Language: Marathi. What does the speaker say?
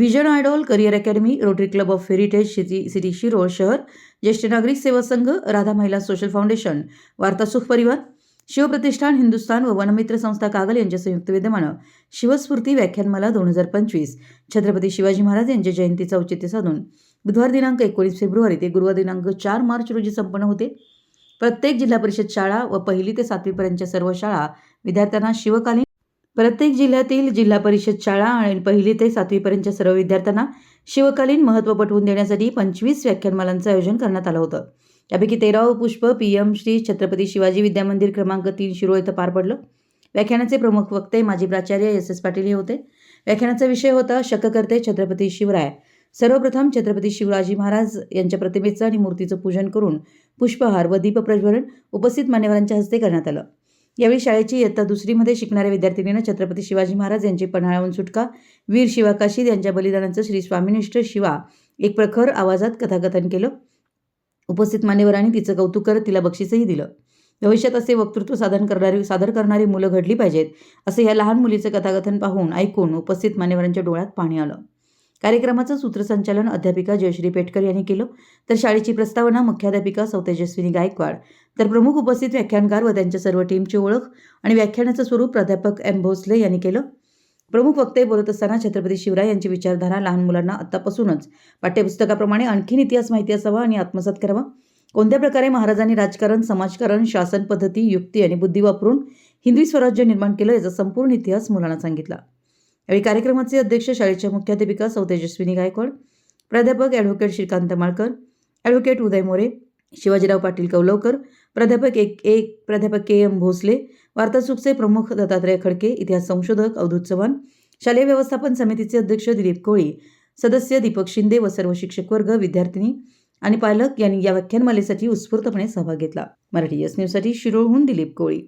Vision idol career academy Rotary club of heritage city city Shirol शहर ज्येष्ठ नागरिक सेवा संघ राधा महिला सोशल फाउंडेशन वार्तासुख परिवार शिवप्रतिष्ठान हिंदुस्थान व वनमित्र संस्था कागल यांच्या संयुक्त विद्यमानं शिवस्फूर्ती व्याख्यानमाला दोन हजार पंचवीस छत्रपती शिवाजी महाराज यांच्या जयंतीचं औचित्य साधून बुधवार दिनांक एकोणीस फेब्रुवारी ते गुरुवार दिनांक चार मार्च रोजी संपन्न होते. प्रत्येक जिल्हा परिषद शाळा व पहिली ते सातवीपर्यंतच्या सर्व शाळा विद्यार्थ्यांना शिवकालीन प्रत्येक जिल्ह्यातील जिल्हा परिषद शाळा आणि पहिली ते सातवीपर्यंतच्या सर्व विद्यार्थ्यांना शिवकालीन महत्त्व पटवून देण्यासाठी पंचवीस व्याख्यानमालांचं आयोजन करण्यात आलं होतं. त्यापैकी तेरावं पुष्प पी एम श्री छत्रपती शिवाजी विद्यामंदिर क्रमांक तीन शिरोळ इथं पार पडलं. व्याख्यानाचे प्रमुख वक्ते माजी प्राचार्य एस एस पाटील हे होते. व्याख्यानाचा विषय होता शककर्ते छत्रपती शिवराय. सर्वप्रथम छत्रपती शिवराजी महाराज यांच्या प्रतिमेचं आणि मूर्तीचं पूजन करून पुष्पहार व दीपप्रज्वलन उपस्थित मान्यवरांच्या हस्ते करण्यात आलं. यावेळी शाळेची इयत्ता दुसरीमध्ये शिकणाऱ्या विद्यार्थिनीनं छत्रपती शिवाजी महाराज यांची पन्हाळ्याहून सुटका. वीर शिवा काशीद यांच्या बलिदानाचं श्री स्वामिनिष्ठ शिवा एक प्रखर आवाजात कथाकथन केलं. उपस्थित मान्यवरांनी तिचं कौतुक करत तिला बक्षीसही दिलं. भविष्यात असे वक्तृत्व साधन करणारी सादर करणारी मुलं घडली पाहिजेत असं या लहान मुलीचं कथाकथन पाहून ऐकून उपस्थित मान्यवरांच्या डोळ्यात पाणी आलं. कार्यक्रमाचं सूत्रसंचालन अध्यापिका जयश्री पेटकर यांनी केलं. तर शाळेची प्रस्तावना मुख्याध्यापिका सौतेजस्विनी गायकवाड. तर प्रमुख उपस्थित व्याख्यानकार व त्यांच्या सर्व टीमची ओळख आणि व्याख्यानाचं स्वरूप प्राध्यापक एम भोसले यांनी केलं. प्रमुख वक्ते बोलत असताना छत्रपती शिवराय यांची विचारधारा लहान मुलांना आत्तापासूनच. पाठ्यपुस्तकाप्रमाणे आणखीन इतिहास माहिती असावा आणि आत्मसात करावा. कोणत्या प्रकारे महाराजांनी राजकारण समाजकारण शासन पद्धती युक्ती आणि बुद्धी वापरून हिंदवी स्वराज्य निर्माण केलं याचा संपूर्ण इतिहास मुलांना सांगितला. यावेळी कार्यक्रमाचे अध्यक्ष शाळेच्या मुख्याध्यापिका सौ तेजस्विनी गायकवाड प्राध्यापक ॲडव्होकेट श्रीकांत माळकर ॲडव्होकेट उदय मोरे शिवाजीराव पाटील कौलवकर प्राध्यापक एक एक प्राध्यापक के एम भोसले वार्तासुखचे प्रमुख दत्तात्रय खडके इतिहास संशोधक अवधूत चव्हाण शालेय व्यवस्थापन समितीचे अध्यक्ष दिलीप कोळी सदस्य दीपक शिंदे व सर्व शिक्षक वर्ग विद्यार्थिनी आणि पालक यांनी या व्याख्यानमालेसाठी उत्स्फूर्तपणे सहभाग घेतला. मराठी एस न्यूजसाठी शिरोळहून दिलीप कोळी.